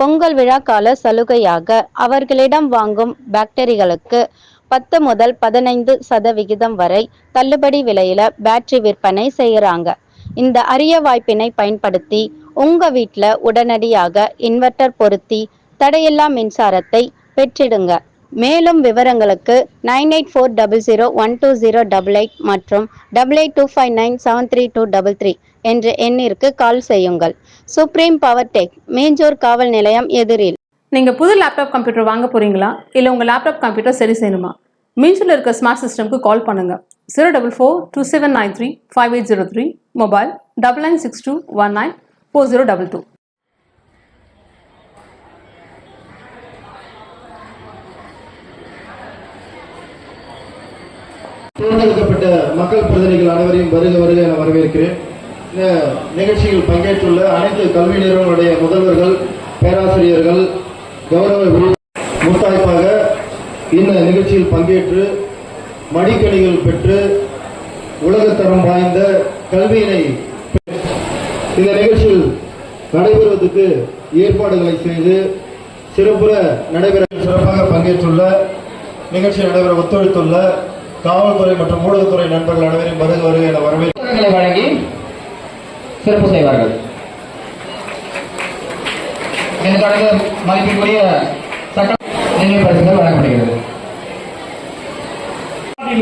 Pongal விழா கால சலுகையாக அவர்களிடம் வாங்கும் பேட்டரிகளுக்கு பத்து முதல் பதினைந்து சதவிகிதம் வரை தள்ளுபடி விலையில பேட்டரி விற்பனை செய்யறாங்க. இந்த அரிய வாய்ப்பினை பயன்படுத்தி உங்க வீட்ல உடனடியாக இன்வெர்ட்டர் பொருத்தி தடையில்லா மின்சாரத்தை பெற்றிடுங்க. மேலும் விவரங்களுக்கு nine eight four double zero one two zero double eight மற்றும் double eight two five nine seven three two double three என்ற எண்ணிற்கு கால் செய்யுங்கள். சுப்ரீம் பவர் டெக் மேஞ்சூர் காவல் நிலையம் எதிரில் நீங்க புது லேப்டாப் கம்ப்யூட்டர் வாங்க போறீங்களா? இல்ல உங்க லேப்டாப் கம்ப்யூட்டர் சரி செய்யணுமா? மீன்ஸில் இருக்க ஸ்மார்ட் சிஸ்டம்க்கு கால் பண்ணுங்க. Zero double four two seven nine three five eight zero three mobile double nine six two one nine four zero double two தேர்ந்தெடுக்கப்பட்ட மக்கள் பிரதிநிதிகள் அனைவரையும் வருக வருக என வரவேற்கிறேன். இந்த நிகழ்ச்சியில் பங்கேற்றுள்ள அனைத்து கல்வி நிறுவனங்களுடைய முதல்வர்கள் பேராசிரியர்கள் கௌரவ முத்தாய்ப்பாக இந்த நிகழ்ச்சியில் பங்கேற்று மடிக்கணிகள் பெற்று உலகத்தரம் வாய்ந்த கல்வியினை இந்த நிகழ்ச்சியில் நடைபெறுவதற்கு ஏற்பாடுகளை செய்து சிறப்புற நடைபெற சிறப்பாக பங்கேற்றுள்ள நிகழ்ச்சி நடைபெற ஒத்துழைத்துள்ள காவல்துறை மற்றும் ஊடகத்துறை நண்பர்கள் அனைவரையும் வருக வருக என வரவேற்பு வழங்கி சிறப்பு செய்வார்கள். இதன் தொடர்ந்து மதிப்பிற்குரிய சட்டம் நினைவு பரிசுகள் வழங்கப்படுகிறது.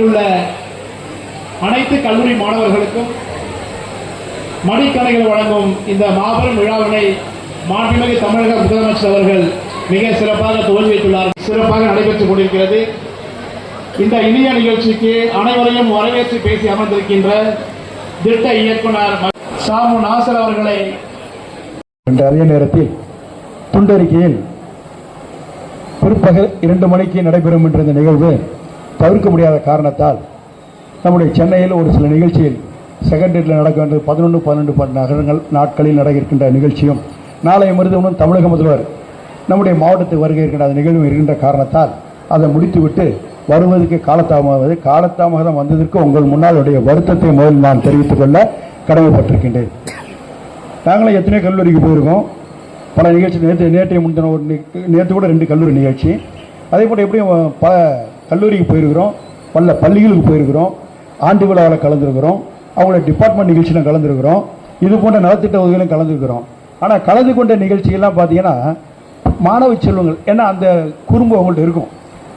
உள்ள அனைத்து கல்லூரி மாணவர்களுக்கும் மடிக்கணைகள் வழங்கும் இந்த மாபெரும் விழாவினை மாண்புமிகு தமிழக முதலமைச்சர் அவர்கள் மிக சிறப்பாக துவங்கி வைத்துள்ளார். சிறப்பாக நடைபெற்றுக் கொண்டிருக்கிறது. இந்த இனிய நிகழ்ச்சிக்கு அனைவரையும் வரவேற்று பேசி அமர்ந்திருக்கின்ற திட்ட இயக்குனர் சாமு நாசர் அவர்களை அதே நேரத்தில் துண்டறிக்கையில் பிற்பகல் இரண்டு மணிக்கு நடைபெறும் என்ற இந்த நிகழ்வு தவிர்க்க முடியாத காரணத்தால் நம்முடைய சென்னையில் ஒரு சில நிகழ்ச்சியில் செகண்டரியில் நடக்க வேண்டிய பதினொன்று பன்னெண்டு ப- நகரங்கள் நாட்களில் நட இருக்கின்ற நிகழ்ச்சியும் நாளை மருத்துவனும் தமிழக முதல்வர் நம்முடைய மாவட்டத்துக்கு வருகை இருக்கின்ற அந்த நிகழ்வு இருக்கின்ற காரணத்தால் அதை முடித்துவிட்டு வருவதற்கு காலதாமதமாவது காலத்தாமதம் வந்ததற்கு உங்கள் முன்னாளுடைய வருத்தத்தை முதல் நான் தெரிவித்துக் கொள்ள கடமைப்பட்டிருக்கின்றேன். நாங்களும் எத்தனையோ கல்லூரிக்கு போயிருக்கோம். பல நிகழ்ச்சி நேற்று நேற்றைய முந்தின ஒரு நேற்று கூட ரெண்டு கல்லூரி நிகழ்ச்சி. அதே போல் எப்படியும் பல கல்லூரிக்கு போயிருக்கிறோம். பல பள்ளிகளுக்கு போயிருக்கிறோம். ஆண்டு விழாவில் கலந்துருக்கிறோம். அவங்களோட டிபார்ட்மெண்ட் நிகழ்ச்சியிலும் கலந்துருக்கிறோம். இது போன்ற நலத்திட்ட உதவிகளும் கலந்துருக்கிறோம். ஆனால் கலந்து கொண்ட நிகழ்ச்சிகள்லாம் பார்த்தீங்கன்னா மாணவ செல்வங்கள் ஏன்னா அந்த குறும்பு அவங்கள்ட்ட இருக்கும்.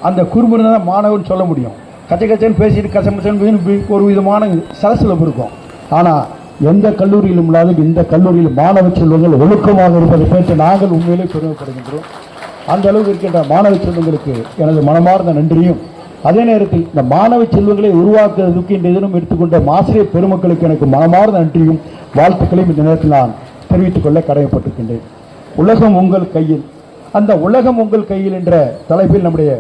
அந்த குறும்பு இருந்தால் தான் மாணவன் சொல்ல முடியும். கச்ச கச்சன்னு பேசிட்டு கசமச்சன்னு ஒரு விதமான சலசலப்பு இருக்கும். ஆனால் எந்த கல்லூரியிலும் இல்லாத இந்த கல்லூரியில் மாணவ செல்வங்கள் ஒழுக்கமாக இருப்பதை பற்றி நாங்கள் உண்மையிலே பெருமைப்படுகின்றோம். அந்த அளவுக்கு இருக்கின்ற மாணவ செல்வங்களுக்கு எனது மனமார்ந்த நன்றியும். அதே நேரத்தில் இந்த மாணவ செல்வங்களை உருவாக்குவதற்கு இந்த தினம் எடுத்துக்கொண்ட ஆசிரியர் பெருமக்களுக்கு எனக்கு மனமார்ந்த நன்றியும் வாழ்த்துக்களையும் இந்த நேரத்தில் நான் தெரிவித்துக் கொள்ள கடமைப்பட்டிருக்கின்றேன். உலகம் உங்கள் கையில். அந்த உலகம் உங்கள் கையில் என்ற தலைப்பில் நம்முடைய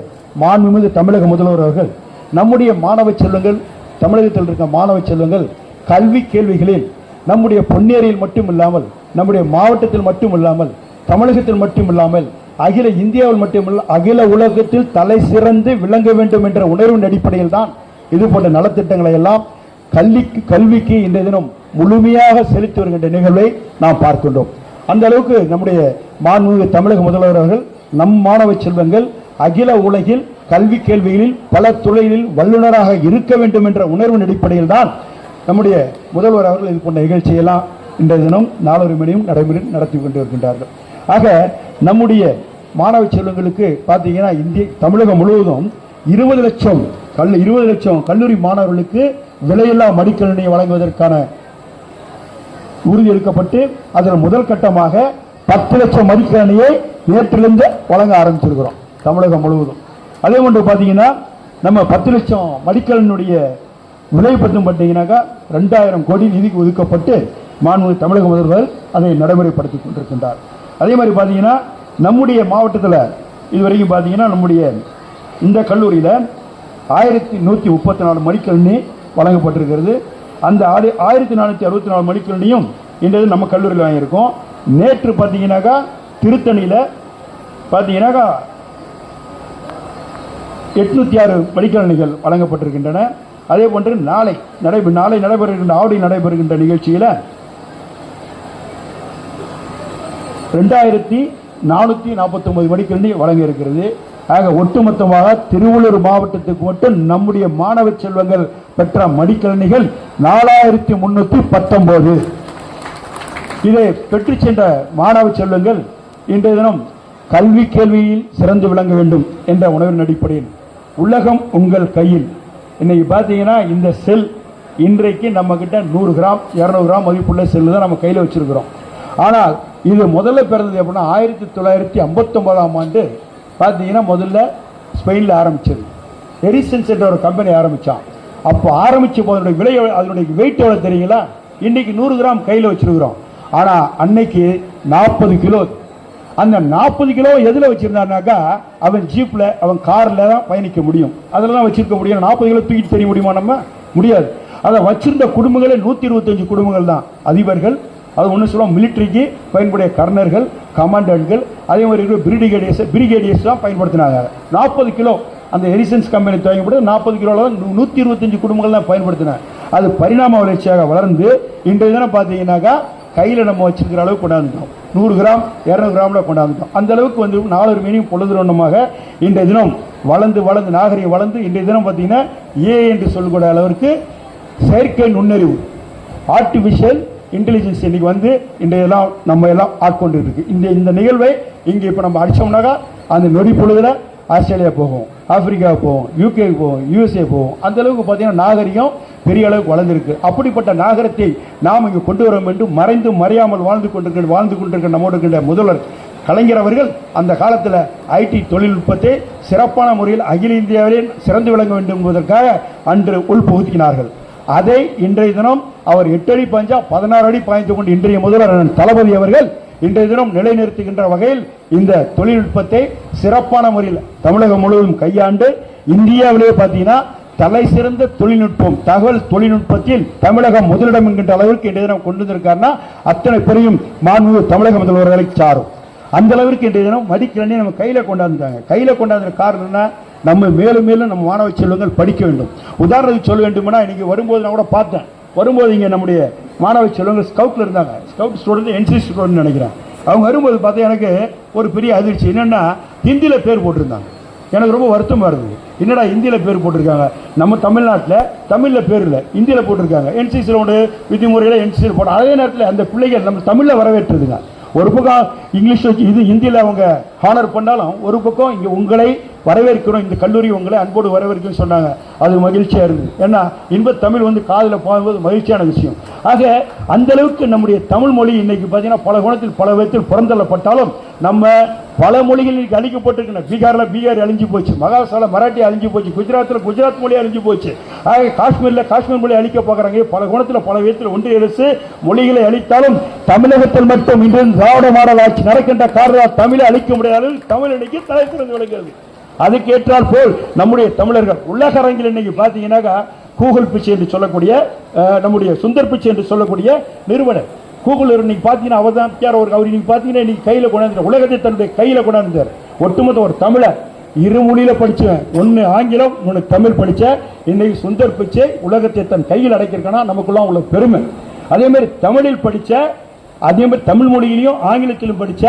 மாண்புமிகு தமிழக முதல்வர் அவர்கள் நம்முடைய மாணவ செல்வங்கள் தமிழகத்தில் இருக்க மாணவ செல்வங்கள் கல்வி கேள்விகளில் நம்முடைய பொன்னேரியில் மட்டும் இல்லாமல் நம்முடைய மாவட்டத்தில் மட்டும் இல்லாமல் தமிழகத்தில் மட்டும் இல்லாமல் அகில இந்தியாவில் மட்டுமல்ல அகில உலகத்தில் தலை சிறந்து விளங்க வேண்டும் என்ற உணர்வின் அடிப்படையில் தான் இது போன்ற நலத்திட்டங்களை எல்லாம் கல்விக்கு கல்விக்கு இன்றைய தினம் முழுமையாக செலுத்தி வருகின்ற நிகழ்வை நாம் பார்க்கின்றோம். அந்த அளவுக்கு நம்முடைய மாண்புமிகு தமிழக முதல்வர் அவர்கள் நம் மாணவ செல்வங்கள் அகில உலகில் கல்வி கேள்விகளில் பல துறைகளில் வல்லுநராக இருக்க வேண்டும் என்ற உணர்வின் அடிப்படையில் தான் நம்முடைய முதல்வர் அவர்கள் இது போன்ற நிகழ்ச்சியெல்லாம் இன்றைய தினம் நாலொரு மணியும் நடைமுறை நடத்தி கொண்டு இருக்கின்றார்கள். ஆக நம்முடைய மாணவ செல்வங்களுக்கு பார்த்தீங்கன்னா இந்திய தமிழகம் முழுவதும் இருபது லட்சம் கல் இருபது லட்சம் கல்லூரி மாணவர்களுக்கு விலையில்லா மடிக்கணினியை வழங்குவதற்கான உறுதி எடுக்கப்பட்டு அதில் முதல் கட்டமாக பத்து லட்சம் மதிக்கணியை நேற்றிலிருந்து வழங்க ஆரம்பிச்சிருக்கிறோம் தமிழகம் முழுவதும். அதே போன்று பார்த்தீங்கன்னா நம்ம பத்து லட்சம் மடிக்கலனுடைய விலை பற்றும் பார்த்தீங்கன்னாக்கா ரெண்டாயிரம் கோடி நிதிக்கு ஒதுக்கப்பட்டு மாண்புமிகு தமிழக முதல்வர் அதை நடைமுறைப்படுத்தி கொண்டிருக்கின்றார். அதே மாதிரி பார்த்தீங்கன்னா நம்முடைய மாவட்டத்தில் இதுவரைக்கும் பார்த்தீங்கன்னா நம்முடைய இந்த கல்லூரியில் ஆயிரத்தி நூற்றி முப்பத்தி நாலு மடிக்கணினி வழங்கப்பட்டிருக்கிறது. அந்த ஆறு ஆயிரத்தி நானூற்றி அறுபத்தி நாலு மடிக்கணினியும் இன்றைய நம்ம கல்லூரியில் வாங்கியிருக்கோம். நேற்று பார்த்தீங்கன்னாக்கா திருத்தணியில் பார்த்தீங்கன்னாக்கா எட்நூற்றி ஆறு மடிக்கணிகள் வழங்கப்பட்டிருக்கின்றன. அதே போன்று நாளை நடைபெற நாளை நடைபெறுகின்ற ஆவடி நடைபெறுகின்ற நிகழ்ச்சியில் ரெண்டாயிரத்தி நானூற்றி நாற்பத்தொம்பது மடிக்கணினி வழங்க இருக்கிறது. ஆக ஒட்டுமொத்தமாக திருவள்ளூர் மாவட்டத்துக்கு மட்டும் நம்முடைய மாணவ செல்வங்கள் பெற்ற மடிக்கணிகள் நாலாயிரத்தி முன்னூற்றி பத்தொன்பது. இதை பெற்று சென்ற மாணவ செல்வங்கள் இன்றைய தினம் கல்வி கேள்வியில் சிறந்து விளங்க வேண்டும் என்ற உணர்வின் அடிப்படையில். உலகம் உங்கள் கையில். இன்னைக்கு பார்த்தீங்கன்னா இந்த செல் இன்றைக்கு நம்ம கிட்ட நூறு கிராம் இரநூறு கிராம் மதிப்புள்ள செல்லு தான் நம்ம கையில் வச்சிருக்கிறோம். ஆனால் இது முதல்ல பிறந்தது எப்படின்னா ஆயிரத்தி தொள்ளாயிரத்தி ஐம்பத்தொம்போதாம் ஆண்டு பார்த்தீங்கன்னா முதல்ல ஸ்பெயினில் ஆரம்பிச்சது. எரிசன்ஸ் என்ற ஒரு கம்பெனி ஆரம்பித்தான் அப்போ ஆரம்பிச்ச போது அதனுடைய விலை அதனுடைய வெயிட் எவ்வளோ தெரியுங்களா? இன்னைக்கு நூறு கிராம் கையில் வச்சிருக்கிறோம். ஆனால் அன்னைக்கு நாற்பது கிலோ அந்த நாற்பது கிலோ எதில் வச்சிருந்தாருனாக்கா அவன் ஜீப்பில் அவன் காரில் தான் பயணிக்க முடியும். அதில் தான் வச்சிருக்க முடியும். நாற்பது கிலோ தூக்கிட்டு தெரிய முடியுமா நம்ம? முடியாது. அதை வச்சிருந்த குடும்பங்களே நூற்றி இருபத்தஞ்சு குடும்பங்கள் தான். அதிபர்கள் அது ஒன்று சொல்லுவோம் மிலிட்ரிக்கு பயன்படைய கர்னர்கள் கமாண்டன்ட்கள் அதே மாதிரி பிரிடிகேடியர்ஸ் பிரிகேடியர்ஸ் தான் பயன்படுத்தினாங்க. நாற்பது கிலோ அந்த எரிசன்ஸ் கம்பெனி துவங்கப்பட்டு நாற்பது கிலோவில் தான் நூற்றி இருபத்தஞ்சு குடும்பங்கள் தான் பயன்படுத்தினாங்க. அது பரிணாம வளர்ச்சியாக வளர்ந்து இன்றைய தினம் பார்த்தீங்கன்னாக்கா கையில் நம்ம வச்சுக்கிற அளவுக்கு கொண்டாந்துட்டோம். நூறு கிராம் இரநூறு கிராமில் கொண்டாந்துட்டோம். அந்த அளவுக்கு வந்து நாலு மீனியும் பொழுதுனமாக இன்றைய தினம் வளர்ந்து வளர்ந்து நாகரிகம் வளர்ந்து இன்றைய தினம் பார்த்தீங்கன்னா ஏ என்று சொல்லக்கூடிய அளவிற்கு செயற்கை நுண்ணறிவு ஆர்டிஃபிஷியல் இன்டெலிஜென்ஸ் இன்னைக்கு வந்து இன்றையெல்லாம் நம்ம எல்லாம் ஆட்கொண்டு இருக்கு இந்த இந்த நிகழ்வை இங்கே இப்போ நம்ம அடிச்சோம்னாக்கா அந்த நொடி பொழுதில் ஆஸ்திரேலியா போகும் ஆப்பிரிக்கா போகும் யூகே போகும் யூஎஸ்ஏ போகும். அந்த அளவுக்கு பார்த்தீங்கன்னா நாகரிகம் பெரிய அளவுக்கு வளர்ந்துருக்கு. அப்படிப்பட்ட நாகரத்தை நாம் இங்கே கொண்டு வர வேண்டும். மறைந்து மறையாமல் வாழ்ந்து கொண்டிருக்கிற வாழ்ந்து கொண்டிருக்கிற நம்மோடு இருக்கின்ற முதல்வர் கலைஞர் அவர்கள் அந்த காலத்தில் ஐடி தொழில்நுட்பத்தை சிறப்பான முறையில் அகில இந்தியாவிலே சிறந்து விளங்க வேண்டும் என்பதற்காக அன்று உள்புகுத்தினார்கள். அதை இன்றைய தினம் அவர் எட்டு அடி பாய்ஞ்சா பதினாறு அடி பாய்ந்து கொண்டு இன்றைய முதல்வர் தளபதி அவர்கள் இன்றைய தினம் நிலைநிறுத்துகின்ற வகையில் இந்த தொழில்நுட்பத்தை சிறப்பான முறையில் தமிழகம் முழுவதும் கையாண்டு இந்தியாவிலே பார்த்தீங்கன்னா தலை சிறந்த தொழில்நுட்பம் தகவல் தொழில்நுட்பத்தில் தமிழகம் முதலிடம் என்கின்ற அளவிற்கு இன்றைய தினம் கொண்டு வந்திருக்காருன்னா அத்தனை பெரியும் மாண்பு தமிழக முதல்வர்களை சாரும். அந்த அளவிற்கு இன்றைய தினம் மதிக்கலனே நம்ம கையில கொண்டாந்துட்டாங்க. கையில கொண்டாந்துற காரணம் என்ன? நம்ம மேலும் மேலும் நம்ம மாணவ செல்வங்கள் படிக்க வேண்டும். உதாரணத்துக்கு சொல்ல வேண்டும்னா இன்னைக்கு வரும்போது நான் கூட பார்த்தேன். வரும்போது இங்கே நம்முடைய மாணவ செல்வங்கள் ஸ்கவுட்டில் இருந்தாங்க. ஸ்கவுட் ஸ்டூடெண்ட் என்சிசி ஸ்டூடெண்ட் நினைக்கிறேன். அவங்க வரும்போது பார்த்தா எனக்கு ஒரு பெரிய அதிர்ச்சி. என்னென்னா ஹிந்தியில் பேர் போட்டிருந்தாங்க. எனக்கு ரொம்ப வருத்தமாக இருந்தது. என்னடா ஹிந்தியில் பேர் போட்டிருக்காங்க? நம்ம தமிழ்நாட்டில் தமிழில் பேர் இல்லை. ஹிந்தியில் போட்டிருக்காங்க. என்சிசியில் ஒன்று விதிமுறையில் என்சிசியில் போட்ட அதே நேரத்தில் அந்த பிள்ளைகள் நம்ம தமிழில் வரவேற்றுதுங்க. ஒரு பக்கம் இங்கிலீஷ் வச்சு இது ஹிந்தியில் அவங்க ஹானர் பண்ணாலும் ஒரு பக்கம் இங்கே உங்களை வரவேற்கிறோம். இந்த கல்லூரி உங்களை அன்போடு வரவேற்கும் சொன்னாங்க. அது மகிழ்ச்சியாக இருந்தது. ஏன்னா இன்ப தமிழ் வந்து காதில் போகும்போது மகிழ்ச்சியான விஷயம். ஆக அந்த அளவுக்கு நம்முடைய தமிழ் மொழி இன்னைக்கு பார்த்தீங்கன்னா பல குணத்தில் பல விதத்தில் புறந்தள்ளப்பட்டாலும் நம்ம பல மொழிகள் இன்னைக்கு அழிக்கப்பட்டிருக்கின்றன பீகாரில் பீகார் அழிஞ்சு போச்சு. மகாராஷ்டிராவில் மராட்டி அழிஞ்சு போச்சு. குஜராத்தில் குஜராத் மொழி அழிஞ்சு போச்சு. ஆக காஷ்மீரில் காஷ்மீர் மொழி அழிக்க பார்க்குறாங்க பல குணத்தில் பல விதத்தில் ஒன்றிய அரசு மொழிகளை அழித்தாலும் தமிழகத்தில் மட்டும் இன்று திராவிட மாடல் ஆட்சி நடக்கின்ற காரணம் தமிழை அழிக்க முடியாத தமிழ் இன்னைக்கு தலை விளங்குகிறது. அதுக்கு ஏற்றால் போல் நம்முடைய தமிழர்கள். உலக அரங்கில் இன்னைக்கு பார்த்தீங்கன்னாக்கா கூகுள் பிச்சை என்று சொல்லக்கூடிய நம்முடைய சுந்தர் பிச்சை என்று சொல்லக்கூடிய நிறுவனர். கூகுள் இன்னைக்கு பார்த்தீங்கன்னா அவர் தான் யார் அவர் இன்னைக்கு பார்த்தீங்கன்னா இன்னைக்கு கையில் கொண்டாந்து உலகத்தை தன்னுடைய கையில் கொண்டாந்தார் ஒட்டுமொத்த ஒரு தமிழர். இரு மொழியில் படித்தேன் ஒன்று ஆங்கிலம் ஒன்று தமிழ் படித்தேன் இன்னைக்கு சுந்தர் பிச்சை உலகத்தை தன் கையில் அடைக்கிறக்கனா நமக்குள்ள உள்ள பெருமை. அதே மாதிரி தமிழில் படித்த அதே மாதிரி தமிழ் மொழியிலையும் ஆங்கிலத்திலும் படித்த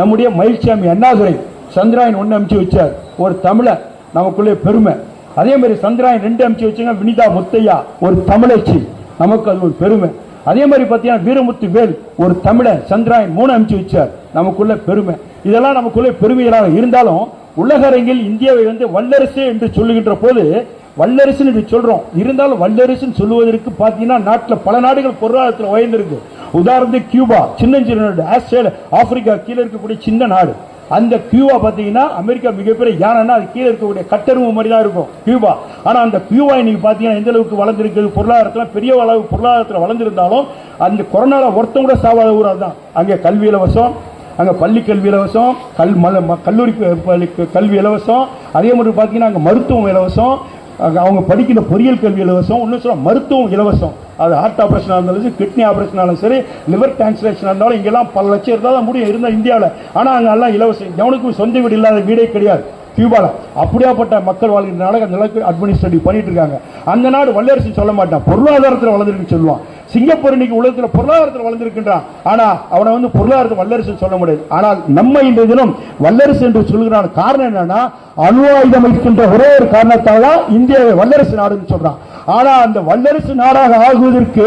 நம்முடைய மயில்சாமி அண்ணாதுரை. சந்திராயன் ஒன்று அமுச்சு வச்சார். ஒரு தமிழர் நமக்குள்ளே பெருமை. அதே மாதிரி சந்திராயன் ரெண்டு அமுச்சு வச்சாங்க வினிதா முத்தையா ஒரு தமிழச்சி. நமக்கு அது ஒரு பெருமை. அதே மாதிரி பார்த்தீங்கன்னா வீரமுத்து வேல் ஒரு தமிழர் சந்திராயன் மூணு அமுச்சு வச்சார். நமக்குள்ள பெருமை. இதெல்லாம் நமக்குள்ளே பெருமைகளாக இருந்தாலும் உலக அரங்கில் இந்தியாவை வந்து வல்லரசு என்று சொல்லுகின்ற போது வல்லரசுன்னு இப்படி சொல்றோம். இருந்தாலும் வல்லரசுன்னு சொல்லுவதற்கு பார்த்தீங்கன்னா நாட்டில் பல நாடுகள் பொருளாதாரத்தில் உயர்ந்திருக்கு. உதாரணத்துக்கு கியூபா சின்னஞ்சிறு நாடு ஆஸ்திரேலியா ஆப்பிரிக்கா கீழே இருக்கக்கூடிய சின்ன நாடு. அந்த கியூபா பார்த்தீங்கன்னா அமெரிக்கா மிகப்பெரிய யானைன்னா அது கீழே இருக்கக்கூடிய கட்டரும்பு மாதிரி தான் இருக்கும் கியூபா. ஆனால் அந்த கியூபா இன்னைக்கு பார்த்தீங்கன்னா எந்த அளவுக்கு வளர்ந்துருக்கு பொருளாதாரத்தில் பெரிய அளவு பொருளாதாரத்தில் வளர்ந்துருந்தாலும் அந்த கொரோனாவில் ஒருத்தம் கூட சாவாத ஊர் அதுதான். அங்கே கல்வி இலவசம் அங்கே பள்ளி கல்வி இலவசம் கல் மல ம- கல்லூரி பள்ளி க- கல்வி இலவசம் அதே மாதிரி பார்த்தீங்கன்னா அங்கே மருத்துவம் இலவசம் அவங்க படிக்கிற பொறியியல் கல்வி இலவசம் இன்னும் சொல்ல மருத்துவம் இலவசம். அது ஹார்ட் ஆப்ரேஷனாக இருந்தாலும் சரி கிட்னி ஆப்ரேஷனாலும் சரி லிவர் டிரான்ஸ்லேஷனாக இருந்தாலும் இங்கெல்லாம் பல லட்சம் இருந்தால் தான் முடியும் இருந்தால் இந்தியாவில். ஆனால் அங்கே எல்லாம் இலவசம். எவனுக்கும் சொந்த வீடு இல்லாத வீடே கிடையாது. கியூபாவில் அப்படியாப்பட்ட மக்கள் வாழ்கிற நாடு அந்த அளவுக்கு அட்மினிஸ்ட்ரேட்டிவ் பண்ணிட்டு இருக்காங்க. அந்த நாடு வல்லரசு சொல்ல மாட்டான். பொருளாதாரத்தில் வளர்ந்துருக்குன்னு சொல்லுவான். சிங்கப்பூர் இன்னைக்கு உலகத்தில் பொருளாதாரத்தில் வளர்ந்திருக்கின்றான். ஆனா அவனை வந்து பொருளாதாரத்தை வல்லரசு சொல்ல முடியாது. ஆனால் நம்ம இந்த தினம் வல்லரசு என்று சொல்கிறான் காரணம் என்னன்னா அணு ஆயுதம் வைக்கின்ற ஒரே ஒரு காரணத்தால் தான் இந்தியாவை வல்லரசு நாடுன்னு சொல்றான். ஆனா அந்த வல்லரசு நாடாக ஆகுவதற்கு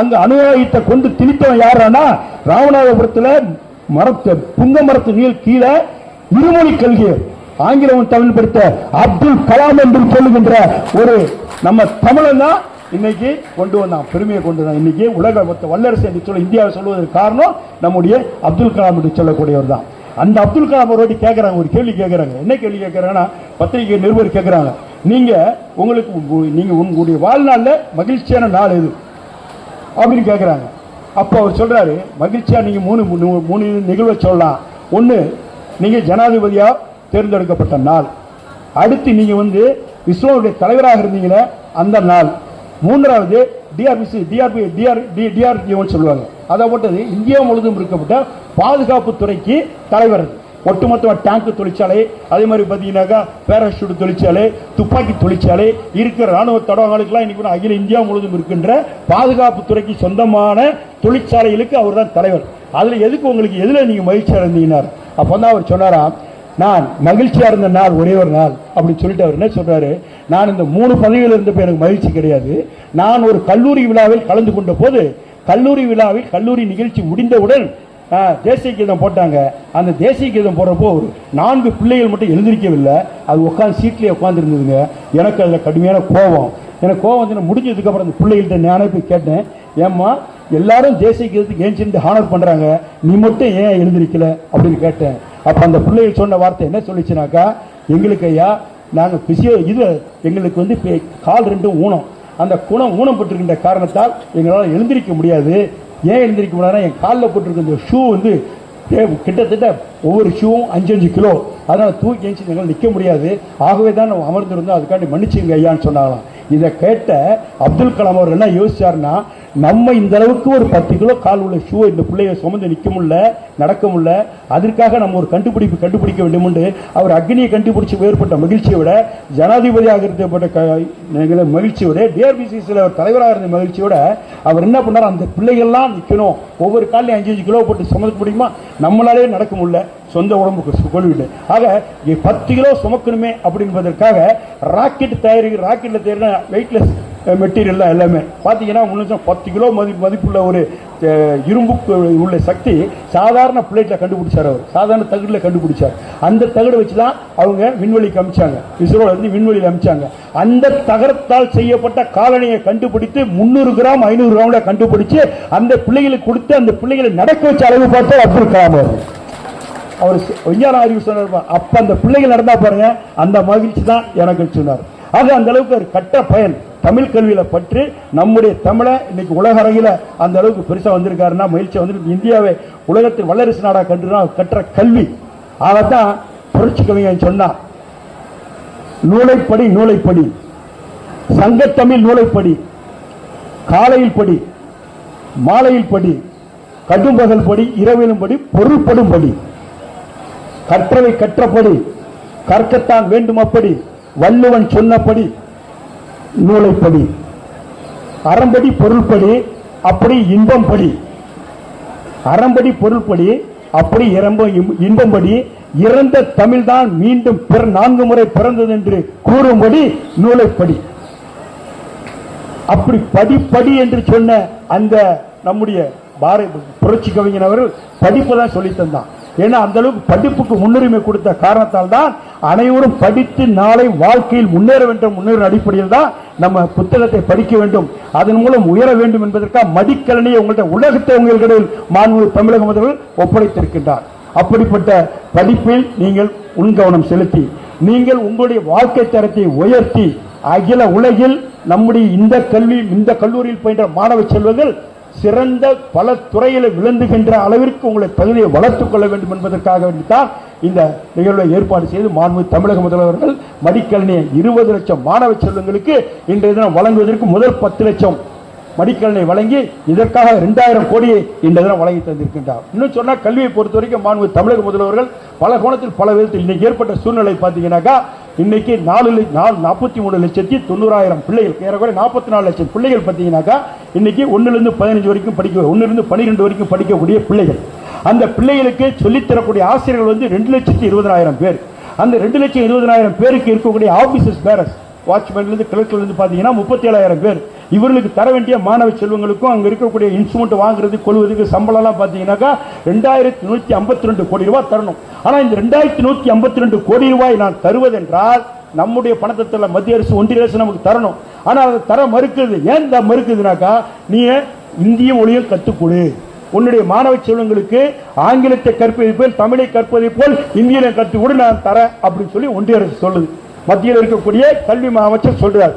அங்க அணு கொண்டு திணித்தவன் யாரானா ராமநாதபுரத்துல மரத்து புங்க மரத்து கீழே இருமொழி கல்கியர் ஆங்கிலம் தமிழ் படித்த அப்துல் கலாம் என்று சொல்லுகின்ற ஒரு நம்ம தமிழன் தான் இன்னைக்கு கொண்டு வந்தான் பெருமையை கொண்டு வந்தான் இன்னைக்கு உலக மொத்த வல்லரசு என்று சொல்ல இந்தியாவை சொல்வதற்கு காரணம் நம்முடைய அப்துல் கலாம் என்று சொல்லக்கூடியவர் தான். அந்த அப்துல் கலாம் ஒரு வாட்டி கேட்குறாங்க ஒரு கேள்வி கேட்குறாங்க என்ன கேள்வி கேட்குறாங்கன்னா பத்திரிகை நிருபர் கேட்குறாங்க நீங்க உங்களுக்கு உங்க- நீங்க உங்களுடைய வாழ்நாளில் மகிழ்ச்சியான நாள் எது? அப்படின்னு கேட்குறாங்க அப்போ அவர் சொல்றாரு மகிழ்ச்சியா நீங்க மூணு மூணு- நிகழ்வை சொல்லலாம். ஒன்று நீங்க ஜனாதிபதியா தேர்ந்தெடுக்கப்பட்ட நாள். அடுத்து நீங்க வந்து இஸ்ரோவுடைய தலைவராக இருந்தீங்களே அந்த நாள். மூன்றாவது டிஆர்பிசி டிஆர்பி டிஆர் டிஆர்டிஓன்னு சொல்லுவாங்க. அதை போட்டது இந்தியா முழுவதும் இருக்கப்பட்ட பாதுகாப்பு துறைக்கு தலைவர். ஒட்டுமொத்தமாக டேங்க் தொழிற்சாலை அதே மாதிரி பார்த்தீங்கன்னாக்கா பேராஷூட் தொழிற்சாலை துப்பாக்கி தொழிற்சாலை இருக்கிற ராணுவ தடவங்களுக்கெல்லாம் இன்னைக்கு அகில இந்தியா முழுவதும் இருக்கின்ற பாதுகாப்பு துறைக்கு சொந்தமான தொழிற்சாலைகளுக்கு அவர் தான் தலைவர். அதில் எதுக்கு உங்களுக்கு எதில் நீங்கள் மகிழ்ச்சியாக இருந்தீங்கன்னார் அப்போ தான் அவர் சொன்னாராம் நான் மகிழ்ச்சியாக இருந்த நாள் ஒரே ஒரு நாள் அப்படின்னு சொல்லிட்டு அவர் என்ன சொல்கிறாரு நான் இந்த மூணு பதவியில் இருந்தப்ப எனக்கு மகிழ்ச்சி கிடையாது. நான் ஒரு கல்லூரி விழாவில் கலந்து கொண்ட போது கல்லூரி விழாவில் கல்லூரி நிகழ்ச்சி முடிந்தவுடன் தேசிய கீதம் போட்டாங்க. அந்த தேசிய கீதம் போடுறப்போ ஒரு நான்கு பிள்ளைகள் மட்டும் எழுந்திருக்கவில்லை. அது உட்காந்து சீட்லேயே உட்காந்துருந்ததுங்க எனக்கு அதில் கடுமையான கோபம். எனக்கு கோபம் வந்து முடிஞ்சதுக்கப்புறம் அந்த பிள்ளைகள்கிட்ட நானே போய் கேட்டேன். ஏம்மா எல்லாரும் தேசிய கீதத்துக்கு ஏஞ்சிருந்து ஹானர் பண்ணுறாங்க நீ மட்டும் ஏன் எழுந்திருக்கல? அப்படின்னு கேட்டேன். அப்போ அந்த பிள்ளைகள் சொன்ன வார்த்தை என்ன சொல்லிச்சுனாக்கா எங்களுக்கு ஐயா நாங்கள் பிசியோ இது எங்களுக்கு வந்து கால் ரெண்டும் ஊனம். அந்த குணம் ஊனம் போட்டிருக்கின்ற காரணத்தால் எங்களால் எழுந்திருக்க முடியாது. ஏன் எழுந்திருக்க முடியாதுன்னா என் காலில் போட்டிருக்க இந்த ஷூ வந்து ஏ- கிட்டத்தட்ட ஒவ்வொரு ஷூவும் அஞ்சு அஞ்சு கிலோ. அதனால் தூக்கி எழுச்சி எங்களால் நிற்க முடியாது. ஆகவே தான் நம்ம அமர்ந்திருந்தோம். அதுக்காண்டி மன்னிச்சுங்க ஐயான்னு சொன்னாங்களாம். இதை கேட்ட அப்துல் கலாம் அவர் என்ன யோசிச்சாருன்னா நம்ம இந்த அளவுக்கு ஒரு பத்து கிலோ கால் உள்ள ஷூ இந்த பிள்ளைய சுமந்து நிற்க முடியல நடக்க முடியல அதற்காக நம்ம ஒரு கண்டுபிடிப்பு கண்டுபிடிக்க வேண்டும் என்று அவர் அக்னியை கண்டுபிடிச்சு ஏற்பட்ட மகிழ்ச்சியை விட ஜனாதிபதியாக இருந்தப்பட்ட மகிழ்ச்சியை விட டிஆர்பிசிசியில் அவர் தலைவராக இருந்த மகிழ்ச்சியோட அவர் என்ன பண்ணார்? அந்த பிள்ளைகள்லாம் நிற்கணும் ஒவ்வொரு காலையும் அஞ்சு அஞ்சு கிலோ போட்டு சுமக்க முடியுமா? நம்மளாலே நடக்க முடியல. சொந்த உடம்புக்கு கொள்வில்லை ஆக பத்து கிலோ சுமக்கணுமே அப்படின்பதற்காக ராக்கெட் தயாரிக்கிற ராக்கெட்டில் தயாரின வெயிட்லெஸ் மெட்டீரியல் தான் எல்லாமே. பார்த்தீங்கன்னா முன்னூற்றி பத்து கிலோ மதி மதிப்புள்ள ஒரு இரும்பு இரும்புக்கு உள்ள சக்தி சாதாரண பிளேட்டில் கண்டுபிடிச்சார் அவர். சாதாரண தகடில் கண்டுபிடிச்சார். அந்த தகடு வச்சு தான் அவங்க விண்வெளிக்கு அமிச்சாங்க. இஸ்ரோல இருந்து விண்வெளியில் அமிச்சாங்க. அந்த தகரத்தால் செய்யப்பட்ட காலனியை கண்டுபிடித்து முந்நூறு கிராம் ஐநூறு கிராம்ல கண்டுபிடிச்சு அந்த பிள்ளைகளுக்கு கொடுத்து அந்த பிள்ளைகளை நடக்க வச்ச அளவு பார்த்து அப்துல் கலாம் அவர் அவர் விஞ்ஞான அறிவு சொன்னார் அப்போ அந்த பிள்ளைகள் நடந்தா பாருங்க அந்த மகிழ்ச்சி தான் எனக்கு சொன்னார். ஆக அந்த அளவுக்கு ஒரு கட்ட பயன். தமிழ் கல்வியில பற்று நம்முடைய தமிழை இன்னைக்கு உலக அரங்கில அந்த அளவுக்கு பெருசா வந்திருக்காருன்னா மகிழ்ச்சி வந்து இந்தியாவை உலகத்தில் வல்லரசு நாடா கண்டுனா கற்ற கல்வி. அதைத்தான் புரட்சி கவிஞன் சொன்னான் நூலைப்படி நூலைப்படி. சங்கத்தமிழ் நூலைப்படி. காலையில் படி. மாலையில் படி. கடும்பகல் படி. இரவிலும் படி. பொருள்படும் படி. கற்றவை கற்றபடி. கற்கத்தான் வேண்டும் அப்படி வள்ளுவன் சொன்னபடி. நூலைப்படி அறம்படி பொருள்படி அப்படி இன்பம் படி அறம்படி பொருள்படி அப்படி இறம்ப இன்பம்படி. இறந்த தமிழ்தான் மீண்டும் பிற நான்கு முறை பிறந்தது என்று கூறும்படி நூலைப்படி அப்படி படிப்படி என்று சொன்ன அந்த நம்முடைய பாரத புரட்சி கவிஞன் அவர்கள் படிப்பு தான் சொல்லி தந்தான் ஏன்னா அந்த அளவுக்கு படிப்புக்கு முன்னுரிமை கொடுத்த காரணத்தால் தான் அனைவரும் படித்து நாளை வாழ்க்கையில் முன்னேற வேண்டும் முன்னேற அடிப்படையில் தான் நம்ம புத்தகத்தை படிக்க வேண்டும். அதன் மூலம் உயர வேண்டும் என்பதற்காக மடிக்கலனியை உங்கள்கிட்ட உலகத்தை உங்களிடையில் மாண்பு தமிழக முதல்வர் ஒப்படைத்திருக்கின்றார். அப்படிப்பட்ட படிப்பில் நீங்கள் உள்கவனம் செலுத்தி நீங்கள் உங்களுடைய வாழ்க்கை தரத்தை உயர்த்தி அகில உலகில் நம்முடைய இந்த கல்வி இந்த கல்லூரியில் பயின்ற மாணவ செல்வங்கள் சிறந்த பல துறையில் விளங்குகின்ற அளவிற்கு உங்களை பகுதியை வளர்த்துக் கொள்ள வேண்டும் என்பதற்காக வேண்டித்தான் இந்த நிகழ்வை ஏற்பாடு செய்து மாண்பு தமிழக முதல்வர்கள் மடிக்கல்வியை இருபது லட்சம் மாணவ செல்வங்களுக்கு இன்றைய தினம் வழங்குவதற்கு முதல் பத்து லட்சம் மடிக்கலனை வழங்கி இதற்காக இரண்டாயிரம் கோடியை இந்த தினம் வழங்கி தந்திருக்கின்றார். இன்னும் சொன்னால் கல்வியை பொறுத்த வரைக்கும் மாண்பு தமிழக முதல்வர்கள் பல கோணத்தில் பல விதத்தில் இன்னைக்கு ஏற்பட்ட சூழ்நிலை பார்த்தீங்கன்னாக்கா இன்னைக்கு நாலு லட்ச- நாலு நாற்பத்தி மூணு லட்சத்தி தொண்ணூறாயிரம் பிள்ளைகள் ஏறக்குறைய நாற்பத்தி நாலு லட்சம் பிள்ளைகள் பார்த்தீங்கன்னாக்கா இன்னைக்கு ஒன்றுலேருந்து பதினஞ்சு வரைக்கும் படிக்க ஒன்றுலேருந்து பன்னிரெண்டு வரைக்கும் படிக்கக்கூடிய பிள்ளைகள். அந்த பிள்ளைகளுக்கு சொல்லித்தரக்கூடிய ஆசிரியர்கள் வந்து ரெண்டு லட்சத்தி இருபதாயிரம் பேர். அந்த ரெண்டு லட்சம் இருபதாயிரம் பேருக்கு இருக்கக்கூடிய ஆஃபீஸர்ஸ் பேரஸ் வாட்ச்மேன்லேருந்து கிளர்க்கிலேருந்து பார்த்தீங்கன்னா முப்பத்தேழாயிரம் பேர். இவர்களுக்கு தர வேண்டிய மாணவ செல்வங்களுக்கும் அங்கே இருக்கக்கூடிய இன்ஸ்ட்ருமெண்ட் வாங்குறது கொள்வதுக்கு சம்பளம்லாம் பார்த்தீங்கன்னாக்கா ரெண்டாயிரத்தி நூற்றி ஐம்பத்தி ரெண்டு கோடி ரூபாய் தரணும். ஆனால் இந்த ரெண்டாயிரத்தி நூற்றி ஐம்பத்தி ரெண்டு கோடி ரூபாய் நான் தருவதென்றால் நம்முடைய பணத்தில் மத்திய அரசு ஒன்றிய அரசு நமக்கு தரணும். ஆனால் அதை தர மறுக்குது. ஏன் இந்த மறுக்குதுனாக்கா நீ இந்திய மொழியும் கற்றுக்கொடு உன்னுடைய மாணவ செல்வங்களுக்கு ஆங்கிலத்தை கற்பதை போல் தமிழை கற்பதை போல் இந்தியில கற்றுக்கொடு நான் தரேன் அப்படின்னு சொல்லி ஒன்றிய அரசு சொல்லுது. மத்தியில் இருக்கக்கூடிய கல்வி அமைச்சர் சொல்றார்.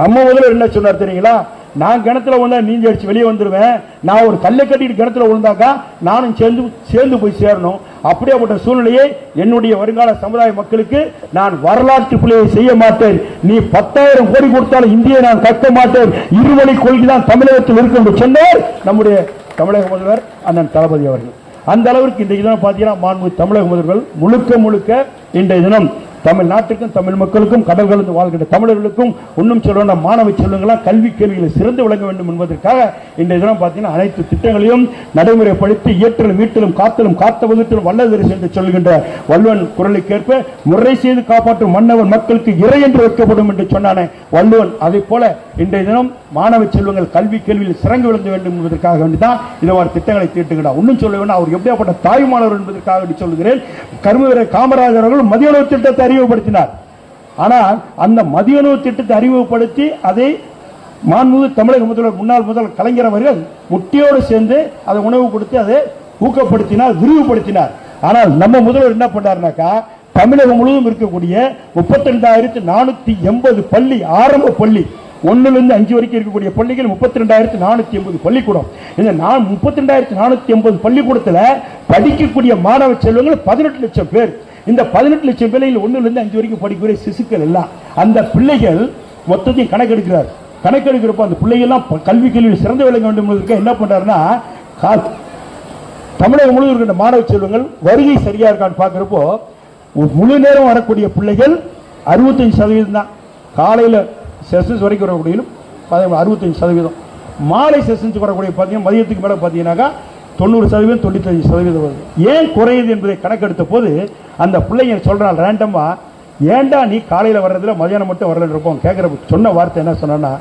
நம்ம முதல்ல என்ன சொன்னார் தெரியுங்களா? நான் கிணத்துல விழுந்தா நீந்தி அடிச்சு வெளியே வந்துடுவேன் நான் ஒரு கல்லை கட்டிட்டு கிணத்துல விழுந்தாக்கா நானும் சேர்ந்து சேர்ந்து போய் சேரணும். அப்படியாப்பட்ட சூழ்நிலையை என்னுடைய வருங்கால சமுதாய மக்களுக்கு நான் வரலாற்று பிள்ளையை செய்ய மாட்டேன். நீ பத்தாயிரம் கோடி கொடுத்தாலும் இந்தியை நான் கற்க மாட்டேன். இருவழி கொள்கை தான் தமிழகத்தில் இருக்கு என்று சொன்னார் நம்முடைய தமிழக முதல்வர் அண்ணன் தளபதி அவர்கள். அந்த அளவிற்கு இன்றைய தினம் பார்த்தீங்கன்னா மாண்பு தமிழக முதல்வர்கள் முழுக்க முழுக்க இன்றைய தினம் தமிழ்நாட்டுக்கும் தமிழ் மக்களுக்கும் கடல் கலந்து வாழ்கின்ற தமிழர்களுக்கும் இன்னும் சொல்ல மாணவ செல்வங்களாம் கல்வி கேள்விகளை சிறந்து விளங்க வேண்டும் என்பதற்காக இன்றைய தினம் பார்த்தீங்கன்னா அனைத்து திட்டங்களையும் நடைமுறைப்படுத்தி இயற்றலும் மீட்டலும் காத்தலும் காத்த வகுத்திலும் வல்லதரிசி என்று சொல்கின்ற வள்ளுவன் குரலுக்கேற்ப முறை செய்து காப்பாற்றும் மன்னவன் மக்களுக்கு இறை என்று வைக்கப்படும் என்று சொன்னானே. வள்ளுவன் அதை போல இன்றைய தினம் மாணவ செல்வங்கள் கல்வி கேள்வியில் சிறந்து விளங்க வேண்டும் என்பதற்காக வேண்டிதான் இந்த மாதிரி திட்டங்களை தீட்டுகிறார். இன்னும் சொல்ல வேண்டும் அவர் எப்படியாப்பட்ட தாய்மானவர் என்பதற்காக வேண்டி சொல்கிறேன் கர்மவீரர் காமராஜர் அவர்கள் மதிய உணவு திட்டத்தை அறிமுகப்படுத்தினார். ஆனால் அந்த மதிய உணவு திட்டத்தை அறிமுகப்படுத்தி அதை மாண்புமிகு தமிழக முதல்வர் முன்னாள் முதல்வர் கலைஞர் அவர்கள் முட்டியோடு சேர்ந்து அதை உணவு கொடுத்து அதை ஊக்கப்படுத்தினார் விரிவுபடுத்தினார். ஆனால் நம்ம முதல்வர் என்ன பண்ணார்னாக்கா தமிழகம் முழுவதும் இருக்கக்கூடிய முப்பத்தி ரெண்டாயிரத்தி நானூத்தி எண்பது பள்ளி ஆரம்ப பள்ளி ஒண்ணுல அஞ்சு வரைக்கும் இருக்கக்கூடிய பள்ளிகள் முப்பத்தி ரெண்டாயிரத்தி நானூத்தி எண்பது பள்ளிக்கூடம். இந்த நான் முப்பத்தி ரெண்டாயிரத்தி நானூத்தி எண்பது பள்ளிக்கூடத்தில் படிக்கக்கூடிய மாணவ செல்வங்கள் பதினெட்டு லட்சம் பேர். இந்த பதினெட்டு லட்சம் பிள்ளைகள் ஒன்றுலேருந்து இருந்து அஞ்சு வரைக்கும் படிக்கக்கூடிய சிசுக்கள் எல்லாம் அந்த பிள்ளைகள் மொத்தத்தையும் கணக்கெடுக்கிறார். கணக்கெடுக்கிறப்ப அந்த பிள்ளைகள்லாம் கல்வி கல்வியில் சிறந்து விளங்க வேண்டும் என்பதற்கு என்ன பண்ணுறாருன்னா தமிழகம் முழுவதும் இருக்கின்ற மாணவ செல்வங்கள் வருகை சரியா இருக்கான்னு பார்க்குறப்போ முழு நேரம் வரக்கூடிய பிள்ளைகள் அறுபத்தஞ்சு சதவீதம் தான். காலையில் செஷன்ஸ் வரைக்கும் வரக்கூடியும் அறுபத்தஞ்சு சதவீதம். மாலை செஷன்ஸ் வரக்கூடிய பார்த்தீங்கன்னா மதியத்துக்கு மேலே பார்த்தீங்கன்னாக்கா தொண்ணூறு சதவீதம் தொண்ணூத்தஞ்சு சதவீதம் வருது. ஏன் குறையுது என்பதை கணக்கெடுத்த போது அந்த பிள்ளைங்க சொல்கிறான் ரேண்டமாக ஏன்டா நீ காலையில் வர்றதில் மதியானம் மட்டும் வரலன்னு இருப்போம் கேட்குற சொன்ன வார்த்தை என்ன சொன்னா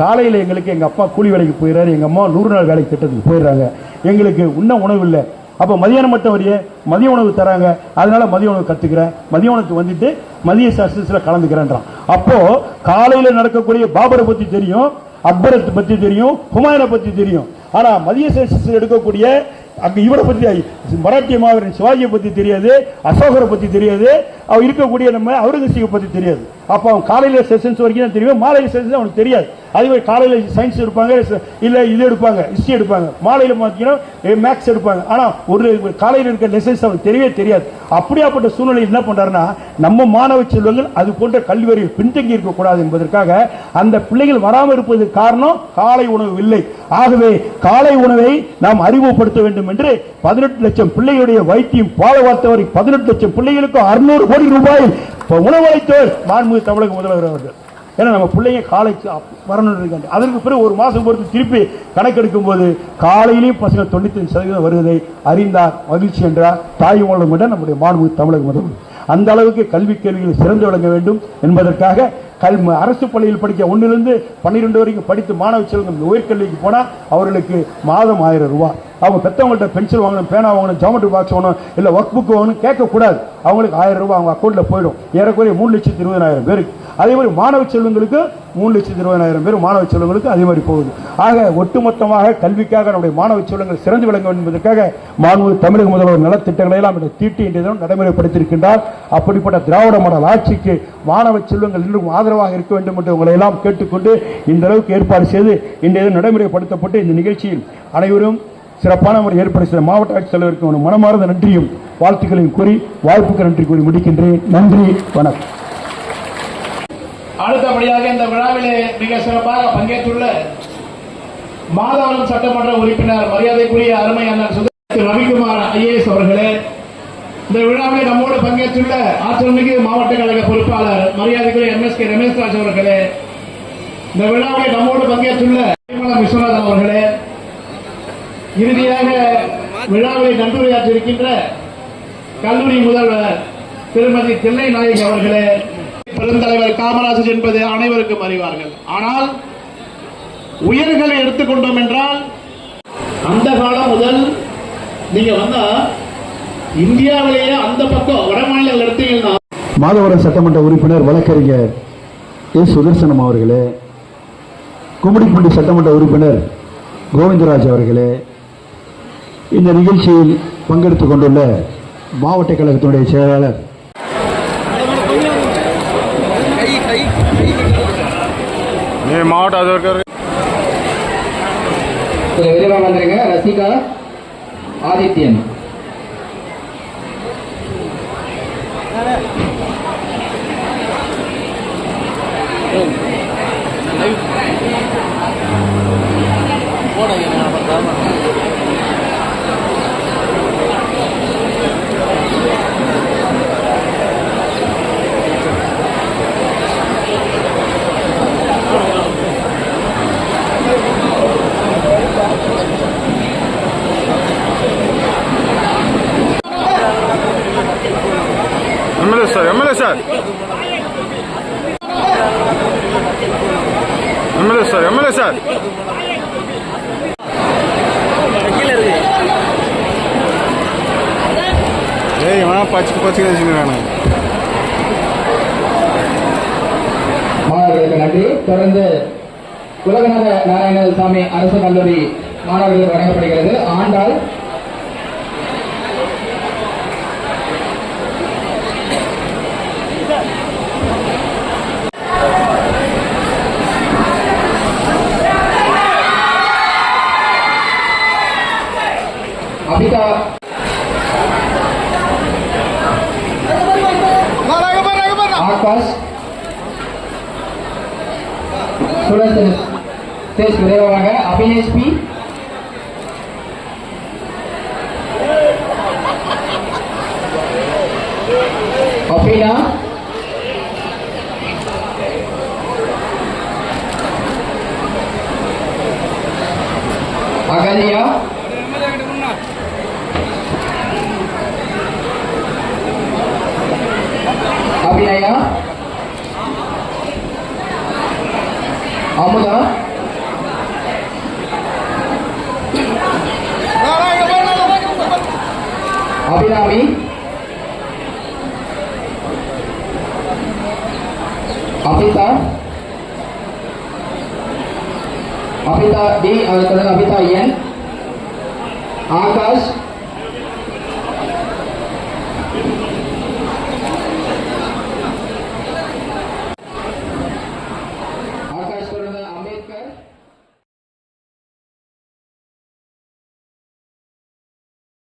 காலையில் எங்களுக்கு எங்கள் அப்பா கூலி வேலைக்கு போயிடுறாரு எங்கள் அம்மா நூறு நாள் வேலைக்கு திட்டத்துக்கு போயிடுறாங்க எங்களுக்கு உண்ண உணவு இல்லை. அப்போ மதியானம் மட்டும் வரையே மதிய உணவு தராங்க. அதனால மதிய உணவு கற்றுக்கிறேன் மதிய உணவுக்கு வந்துட்டு மதிய சஸ்டன்ஸில் கலந்துக்கிறேன்றான். அப்போது காலையில் நடக்கக்கூடிய பாபரை பற்றி தெரியும். அக்பரை பற்றி தெரியும் ஹுமாயனை பற்றி தெரியும். ஆனால் மதிய சேஷஸ் எடுக்கக்கூடிய அங்க இவரை பற்றி மராட்டிய மாவீரன் சிவாஜியை பற்றி தெரியாது அசோகரை பற்றி தெரியாது அவர் இருக்கக்கூடிய நம்ம அவுரங்கசீபை பற்றி தெரியாது. அப்போ அவன் காலையில் செஷன்ஸ் வரைக்கும் தான் தெரியும் மாலையில் செஷன்ஸ் அவனுக்கு தெரியாது. அதுவே காலையில் சயின்ஸ் எடுப்பாங்க இல்லை இது எடுப்பாங்க ஹிஸ்ட்ரி எடுப்பாங்க. மாலையில் பார்த்தீங்கன்னா மேக்ஸ் எடுப்பாங்க. ஆனால் ஒரு காலையில் இருக்கிற லெசன்ஸ் அவனுக்கு தெரியவே தெரியாது. அப்படியாப்பட்ட சூழ்நிலை என்ன பண்ணுறாருன்னா நம்ம மாணவ செல்வங்கள் அது போன்ற கல்வியறிவில் பின்தங்கி இருக்கக்கூடாது என்பதற்காக அந்த பிள்ளைகள் வராமல் இருப்பதற்கு காரணம் காலை உணவு இல்லை. ஆகவே காலை உணவை நாம் அறிமுகப்படுத்த வேண்டும் என்று பதினெட்டு லட்சம் பிள்ளைகளுடைய வைத்தியம் பாதுகாத்தவரை பதினெட்டு லட்சம் பிள்ளைகளுக்கு அறுநூறு கோடி ரூபாயில் உணவளித்தவர் மாண்புமிகு தமிழக முதல்வர் அவர்கள். ஏன்னா நம்ம பிள்ளைங்க காலைக்கு வரணும்னு இருக்காங்க. அதற்கு பிறகு ஒரு மாதம் பொறுத்து திருப்பி கணக்கெடுக்கும் போது காலையிலையும் பசங்க தொண்ணூத்தஞ்சு சதவீதம் வருவதை அறிந்தார் மகிழ்ச்சி என்றார். தாய் மூலம் விட நம்முடைய மாண்புமிகு தமிழக முதல்வர். அந்த அளவுக்கு கல்வி கேள்விகள் சிறந்து விளங்க வேண்டும் என்பதற்காக கல் அரசு பள்ளியில் படிக்க ஒன்றிலிருந்து பன்னிரெண்டு வரைக்கும் படித்து மாணவ செல்வங்கள் உயர்கல்விக்கு போனால் அவர்களுக்கு மாதம் ஆயிரம் ரூபாய். அவங்க பெற்றவங்கள்ட்ட பென்சில் வாங்கணும் பேனா வாங்கணும் ஜாமெட்ரி பாக்ஸ் வாங்கணும் இல்லை ஒர்க் புக் வாங்கணும் கேட்கக்கூடாது. அவங்களுக்கு ஆயிரம் ரூபாய் அவங்க அக்கௌண்ட்டில் போயிடும். ஏறக்குறைய மூணு லட்சத்தி இருபதாயிரம் பேருக்கு அதே மாதிரி மாணவ செல்வங்களுக்கு மூணு லட்சத்தி இருபதாயிரம் பேர் மாணவ செல்வங்களுக்கு அதே மாதிரி போகுது. ஆக ஒட்டுமொத்தமாக கல்விக்காக நம்முடைய மாணவ செல்வங்கள் சிறந்து விளங்க வேண்டும் என்பதற்காக மாண்பு தமிழக முதல்வர் நலத்திட்டங்களை எல்லாம் இன்று தீட்டி இன்றைய நடைமுறைப்படுத்தியிருக்கின்றார். அப்படிப்பட்ட திராவிட மாடல் ஆட்சிக்கு மாணவ செல்வங்கள் இன்னும் ஆதரவாக இருக்க வேண்டும் என்று உங்களை எல்லாம் கேட்டுக்கொண்டு இந்த அளவுக்கு ஏற்பாடு செய்து இன்றைய நடைமுறைப்படுத்தப்பட்டு இந்த நிகழ்ச்சியில் அனைவரும் சிறப்பான முறை ஏற்பாடு செய்த மாவட்ட ஆட்சித்தலைவருக்கு ஒரு மனமார்ந்த நன்றியும் வாழ்த்துக்களையும் கூறி வாய்ப்புக்கு நன்றி கூறி முடிக்கின்றேன். நன்றி வணக்கம். அடுத்தபடியாக இந்த விழாவிலே மிக சிறப்பாக பங்கேற்றுள்ள மாதவரம் சட்டமன்ற உறுப்பினர் மரியாதைக்குரிய அருமை அண்ணன் சுதந்திர ரவிக்குமார் ஐஏஎஸ் அவர்களே இந்த விழாவில் நம்மோடு பங்கேற்றுள்ள ஆற்றல்மிகு மாவட்ட கழக பொறுப்பாளர் மரியாதைக்குரிய எம் எஸ் கே ரமேஷ்ராஜ் அவர்களே இந்த விழாவில் நம்மோடு பங்கேற்றுள்ள விஸ்வநாதன் அவர்களே இறுதியாக விழாவில் நன்றியுரையாற்றிருக்கின்ற கல்லூரி முதல்வர் திருமதி தில்லை நாயகி அவர்களே பெருந்தலைவர் காமராஜர் என்பது அனைவருக்கும் அறிவார்கள். ஆனால் உயர்களை எடுத்துக்கொண்டோம் என்றால் அந்த காலம் முதல் நீங்க வந்தா இந்தியாவிலேயே அந்த பக்கம் வட மாநிலங்கள் எடுத்தீங்கன்னா மாதவரம் சட்டமன்ற உறுப்பினர் வழக்கறிஞர் ஏ சுதர்சனம் அவர்களே கும்மிடிப்பூண்டி சட்டமன்ற உறுப்பினர் கோவிந்தராஜ் அவர்களே இந்த நிகழ்ச்சியில் பங்கெடுத்துக் கொண்டுள்ள மாவட்ட கழகத்தினுடைய செயலாளர். கொஞ்சம் விரைவாக வந்துருங்க. Rasika Adhithyan. MLA sir MLA sir MLA sir MLA sir ஏய் இவனா பச்சுக்கு பச்சுக்கு வச்சுக்கிறானு மாணவர்களுக்கு நன்றி தொடர்ந்து உலகநாத நாராயணசாமி அரசு கல்லூரி மாணவர்களுக்கு வழங்கப்படுகிறது. Andal. Abitha. Akash. Suresh stage Abilesh B. Abitha D அதுக்கு